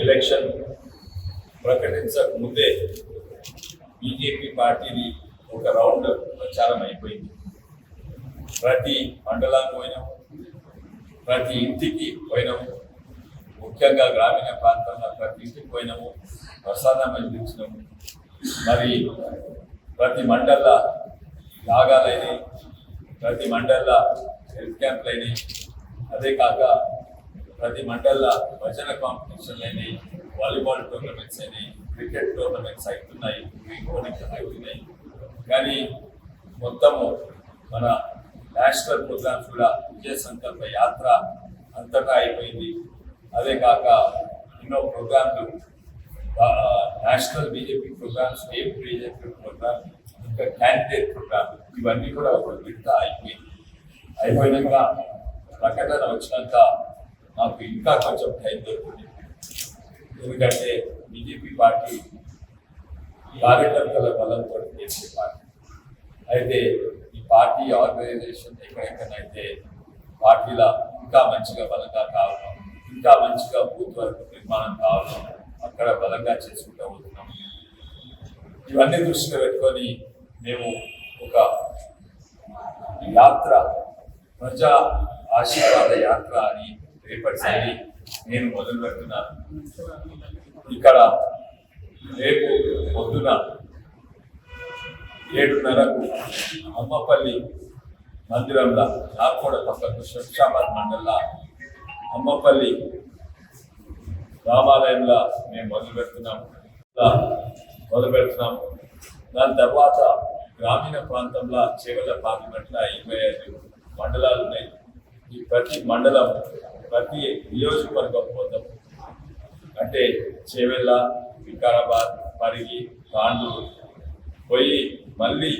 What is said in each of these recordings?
Election ప్రకటించక ముందే BJP పార్టీని ఒక రౌండ్ ప్రచారం అయిపోయింది. ప్రతి మండలానికి పోయినాము ప్రతి ఇంటికి పోయినాము ముఖ్యంగా గ్రామీణ ప్రాంతంలో ప్రతి ఇంటికి పోయినాము ప్రసాదం అందించినాము. మరి ప్రతి మండల యాగాలైనవి ప్రతి మండల హెల్త్ క్యాంప్లు అయినాయి అదే కాక ప్రతి మండల భజన కాంపిటీషన్లు అయినాయి వాలీబాల్ టోర్నమెంట్స్ అయినాయి క్రికెట్ టోర్నమెంట్స్ అవుతున్నాయి క్రికెట్ అవుతున్నాయి కానీ మొత్తము మన నేషనల్ ప్రోగ్రామ్స్ కూడా విజయ సంకల్ప యాత్ర అంతటా అయిపోయింది. అదే కాక ఎన్నో ప్రోగ్రాంలు national BJP programme state BJP programme ఇంకా క్యాండిడేట్ ప్రోగ్రామ్ ఇవన్నీ కూడా ఒక విడత అయిపోయింది. అయిపోయినాక ప్రకటన వచ్చినాక నాకు ఇంకా కొంచెం టైం దొరుకుతుంది. ఎందుకంటే బీజేపీ పార్టీ కార్యకర్తల బలంతో చేసే పార్టీ. అయితే ఈ పార్టీ ఆర్గనైజేషన్ ఎక్కడెక్కడైతే పార్టీల ఇంకా మంచిగా బలంగా కావడం ఇంకా మంచిగా బూత్ వరకు నిర్మాణం కావడం అక్కడ బలంగా చేసుకుంటూ పోతున్నాం. ఇవన్నీ దృష్టిలో పెట్టుకొని మేము ఒక యాత్ర ప్రజా ఆశీర్వాద యాత్ర అని రేపటిసారి నేను మొదలు పెడుతున్నాను ఇక్కడ రేపు పొద్దున ఏడున్నరకు అమ్మపల్లి మందిరంలో నాకోడ పక్కకు శంషాబాద్ మండలంలో అమ్మపల్లి రామాలయంలో మేము మొదలు పెడుతున్నాం. మొదలు పెడుతున్నాం. దాని తర్వాత గ్రామీణ ప్రాంతంలో చేవల పార్లమెంట్లో ఇరవై ఐదు మండలాలు ఉన్నాయి. ఈ ప్రతి మండలం ప్రతి నియోజకవర్గం పోతాం అంటే చేవెళ్ళ వికారాబాద్ పరిగి తాండూరు పోయి మళ్ళీ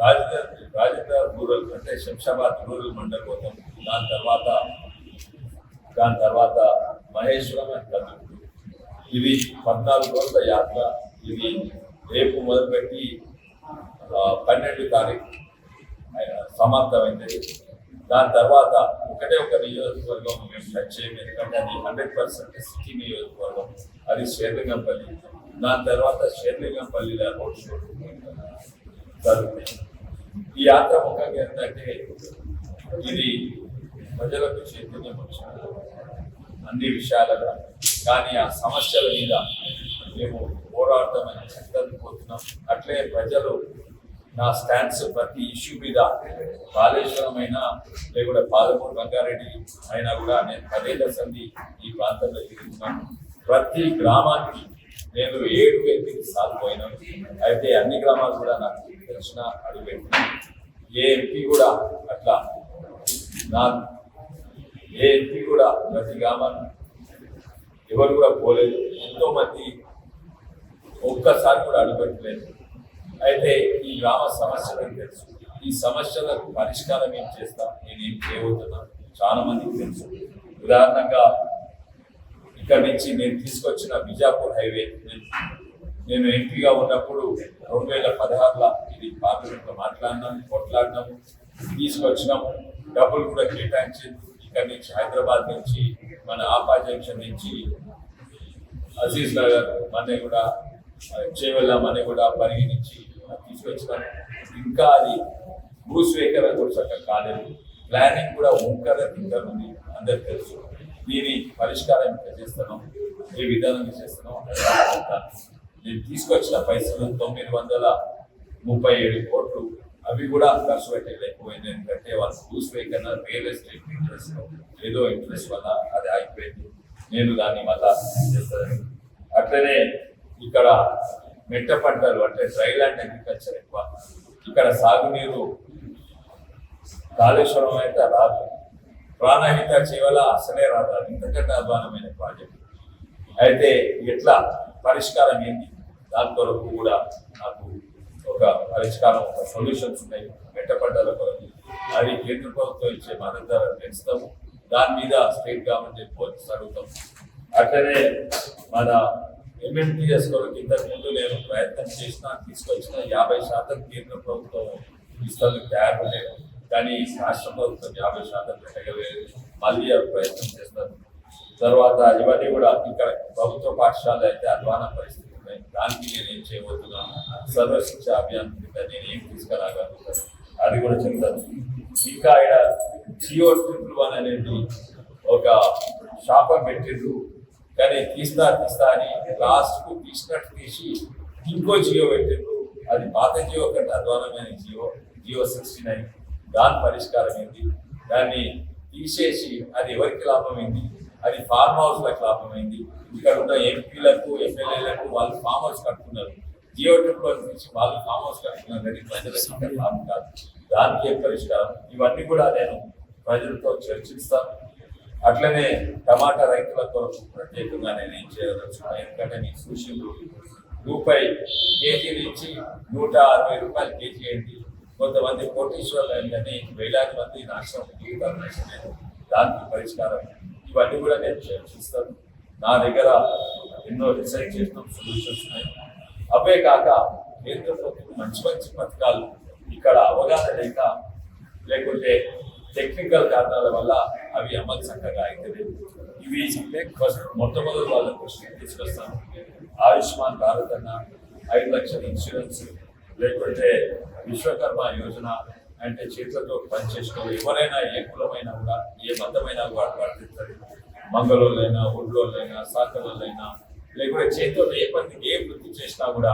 రాజధాని రాజధాని రూరల్ అంటే శంషాబాద్ రూరల్ మండల్ పోతాం దాని తర్వాత దాని తర్వాత మహేశ్వరం అని కదులు ఇది పద్నాలుగు రోజుల యాత్ర. ఇది రేపు మొదలుపెట్టి పన్నెండు తారీఖు సమాప్తమైంది. దాని తర్వాత ఒకటే ఒక నియోజకవర్గం మేము టచ్ చేయము. ఎందుకంటే అది హండ్రెడ్ పర్సెంట్ సిటీ నియోజకవర్గం. అది షేర్లింగంపల్లి. దాని తర్వాత షేర్లింగంపల్లిలో రోడ్ షో జరుగుతుంది. ఈ యాత్ర ముఖ్యంగా ఏంటంటే ఇది ప్రజలకు చైతన్యం వచ్చింది అన్ని విషయాలుగా కానీ ఆ సమస్యల మీద మేము పోరాడతామని చెప్తాను పోతున్నాం. అట్లే ప్రజలు నా స్టాండ్స్ ప్రతి ఇష్యూ మీద కాళేశ్వరం అయినా లేకుంటే పాలమూరు రంగారెడ్డి అయినా కూడా నేను పదేళ్ళ సంధి ఈ ప్రాంతంలో తిరుగుతున్నాను. ప్రతి గ్రామానికి నేను ఏడు ఎనిమిది సార్లు పోయినాను అయితే అన్ని గ్రామాలు కూడా నాకు తెలిసిన అడుగుపెట్టిన ఏ ఎంపీ కూడా అట్లా నా ఏ ఎంపీ కూడా ప్రతి గ్రామాన్ని ఎవరు కూడా పోలేదు. ఎంతో మంది ఒక్కసారి కూడా అడుగుపెట్టలేదు అయితే ఈ గ్రామ సమస్యలకు తెలుసు? ఈ సమస్యలకు పరిష్కారం ఏం చేస్తాం? నేను ఏం చేయబోతున్నాను? చాలా మందికి తెలుసు. ఉదాహరణంగా ఇక్కడి నుంచి నేను తీసుకొచ్చిన బిజాపూర్ హైవే. నేను- ఎంపీగా ఉన్నప్పుడు రెండు వేల పదహారులో ఇది పార్లమెంట్లో మాట్లాడినాం కొట్లాడినాము తీసుకొచ్చినాము డబ్బులు కూడా కేటాయించింది. ఇక్కడి నుంచి హైదరాబాద్ నుంచి మన ఆపా జంక్షన్ నుంచి అజీజ్ నగర్ మన కూడా చేవెళ్ళ మన కూడా పరిగణించి తీసుకొచ్చినాం ఇంకా అది భూస్వీకరణ కూడా చక్కగా కాలేదు. ప్లానింగ్ కూడా ఓంకర తింకర్ ఉంది. అందరికి తెలుసు. దీని పరిష్కారం ఇక్కడ చేస్తున్నాం ఏ విధానంగా చేస్తున్నాం నేను తీసుకొచ్చిన పైసలు తొమ్మిది వందల ముప్పై ఏడు కోట్లు. అవి కూడా ఖర్చు పెట్టలేకపోయింది ఎందుకంటే వాళ్ళు భూస్వీకరణ రియల్ ఎస్టేట్ ఇంట్రెస్ట్ ఏదో ఇంట్రెస్ట్ వల్ల అది ఆగిపోయింది. నేను దాన్ని మళ్ళా చేస్తాను. అట్లనే ఇక్కడ మెట్ట పంటలు అంటే డ్రైలాండ్ అగ్రికల్చర్ ఎక్కువ. ఇక్కడ సాగునీరు కాళేశ్వరం అయితే రాదు. ప్రాణహిత చేవల అసలే రాదు. అది ఇంతకంటే అధ్వానమైన ప్రాజెక్ట్. అయితే ఎట్లా పరిష్కారం ఏంటి? దాని కొరకు కూడా నాకు ఒక పరిష్కారం ఒక సొల్యూషన్స్ ఉన్నాయి. మెట్ట పంటల కొరకు. అది కేంద్ర ప్రభుత్వం ఇచ్చే మద్దతు ధర పెంచుతాము. దాని మీద స్టేట్ గవర్నమెంట్ చెప్పి అడుగుతాం. అట్లనే మన ఎంఎంటీఎస్ కొరకు ఇంతకు ముందు నేను ప్రయత్నం చేసిన తీసుకొచ్చిన యాభై శాతం కేంద్ర ప్రభుత్వం ఇస్తాను తయారు లేదు. కానీ రాష్ట్ర ప్రభుత్వం యాభై శాతం పెట్టగలేదు మళ్ళీ ప్రయత్నం చేస్తారు తర్వాత ఇవన్నీ కూడా ఇక్కడ ప్రభుత్వ పాఠశాల అయితే అధ్వాన పరిస్థితి ఉన్నాయి దానికి నేను ఏం చేయబోతున్నాను? సర్వశిక్ష అభియాన్ కింద నేను ఏం తీసుకురాగలుగుతాను? అది కూడా చెప్తాను. ఇంకా ఇక్కడ జియో ట్రిపుల్ వన్ అనేది ఒక షాప పెట్టిండ్రు కానీ తీస్తా తీస్తా అని లాస్ట్కు తీసినట్టు తీసి ఇంకో జియో పెట్టిండ్రు. అది పాత జియో కంటే అధ్వానమైన జియో జియో సిక్స్టీ నైన్. దాని పరిష్కారం ఏంటి? దాన్ని తీసేసి అది ఎవరికి లాభమైంది? అది ఫార్మ్ హౌస్లకు లాభమైంది. ఇక్కడ ఉన్న ఎంపీలకు ఎమ్మెల్యేలకు వాళ్ళు ఫామ్ హౌస్ కట్టుకున్నారు జియో ట్రిప్ నుంచి వాళ్ళు ఫామ్ హౌస్ కట్టుకున్నారు కానీ ప్రజలకు లాభం కాదు. దానికి పరిష్కారం? ఇవన్నీ కూడా నేను ప్రజలతో చర్చిస్తాను. అట్లనే టమాటా రైతుల కొరకు ప్రత్యేకంగా నేను ఏం చేయదలుచుకున్నా ఎందుకంటే నేను సూచనలు రూపాయి కేజీ నుంచి నూట అరవై రూపాయలు కేజీ అయింది కొంతమంది కోటీశ్వర్లు అయిందని వేలాది మంది నాశనం జీవితాలు నష్టలేదు దానికి పరిష్కారం. ఇవన్నీ కూడా నేను చర్చిస్తాను నా దగ్గర ఎన్నో రీసెర్చ్ చేస్తాం సొల్యూషన్స్ ఉన్నాయి. అవే కాక కేంద్ర ప్రభుత్వం మంచి మంచి పథకాలు ఇక్కడ అవగాహన లేక లేకుంటే టెక్నికల్ కారణాల వల్ల అవి అమలు చక్కగా అయితే ఇవి ఫస్ట్ మొట్టమొదటి వాళ్ళ దృష్టికి తీసుకొస్తాను. ఆయుష్మాన్ భారత్ అన్న ఐదు లక్షల ఇన్సూరెన్స్ లేకుంటే విశ్వకర్మ యోజన అంటే చేతులతో పనిచేసుకోవాలి ఎవరైనా ఏ కులమైనా కూడా ఏ మతమైనా వాడు వర్తిస్తారు మంగళోళ్ళైనా ఊళ్ళోళ్ళైనా సాకలోళ్ళైనా లేకుంటే చేతితో ఏ పని ఏ వృత్తి చేసినా కూడా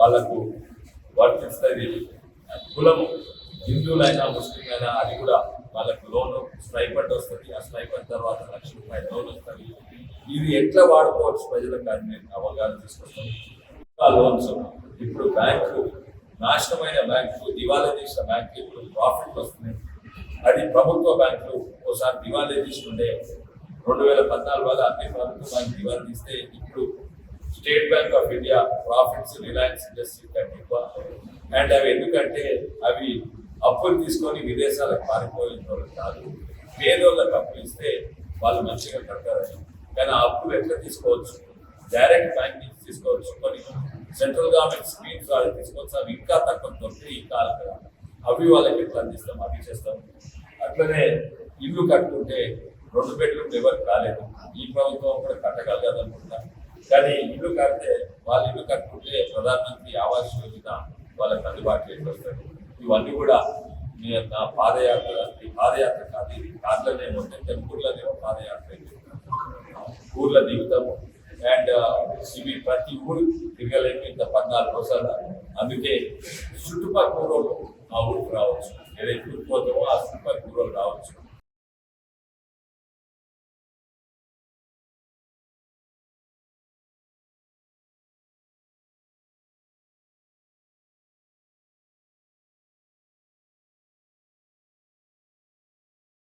వాళ్ళకు వర్తిస్తుంది కులము. హిందువులైనా ముస్లింలైనా అది కూడా వాళ్ళకు లోన్ స్ట్రైపండ్ వస్తుంది. ఆ స్ట్రైపండ్ తర్వాత లక్ష రూపాయల లోన్ వస్తుంది. ఇది ఎట్లా వాడుకోవచ్చు ప్రజలకు అని నేను అవగాహన తీసుకొస్తాను. ఆ లోన్స్ ఇప్పుడు బ్యాంకు నాశనమైన బ్యాంకు దివాలా చేసిన బ్యాంకు ఇప్పుడు ప్రాఫిట్ వస్తున్నాయి అది ప్రభుత్వ బ్యాంకులు ఒకసారి దివాలా తీసుకుంటే రెండు వేల పద్నాలుగు వల్ల అన్ని ప్రభుత్వ బ్యాంక్ దివాలా తీస్తే ఇప్పుడు State Bank of India profits Reliance industry కంటే ఎక్కువ. అండ్ అవి ఎందుకంటే అవి అప్పులు తీసుకొని విదేశాలకు పారిపోయిన వాళ్ళు కాదు. పేదోళ్ళకి అప్పులు ఇస్తే వాళ్ళు మంచిగా కడతారని. కానీ ఆ అప్పులు ఎట్లా తీసుకోవచ్చు? డైరెక్ట్ బ్యాంక్ నుంచి తీసుకోవచ్చు. కొన్ని సెంట్రల్ గవర్నమెంట్ స్కీమ్స్ వాళ్ళు తీసుకోవచ్చు అవి ఇంకా తక్కువ దొరికితే ఇంకా అవి వాళ్ళకి ఎట్లా అందిస్తాం? అవి చేస్తాం. అట్లనే ఇల్లు కట్టుకుంటే రెండు బెడ్రూమ్లు ఎవరికి రాలేదు. ఈ ప్రభుత్వం కూడా కట్టగలదు అనుకుంటా కానీ ఇల్లు కడితే వాళ్ళు ఇల్లు కట్టుకుంటే ప్రధానమంత్రి ఆవాస్ యోజన వాళ్ళకి అందుబాటులోకి వస్తారు ఇవన్నీ కూడా నేను నా పాదయాత్ర ఈ పాదయాత్ర కాదు ఇది కార్లోనే మొత్తం పాదయాత్ర ఊర్ల దిగుతాము అండ్ ఇవి ప్రతి ఊరు తిరగలేము ఇంత పద్నాలుగు రోజులు అందుకే చుట్టుపక్కల ఊరోళ్ళు ఆ ఊరికి రావచ్చు. ఏదైతే ఊరికి పోతామో ఆ చుట్టుపక్కల రావచ్చు.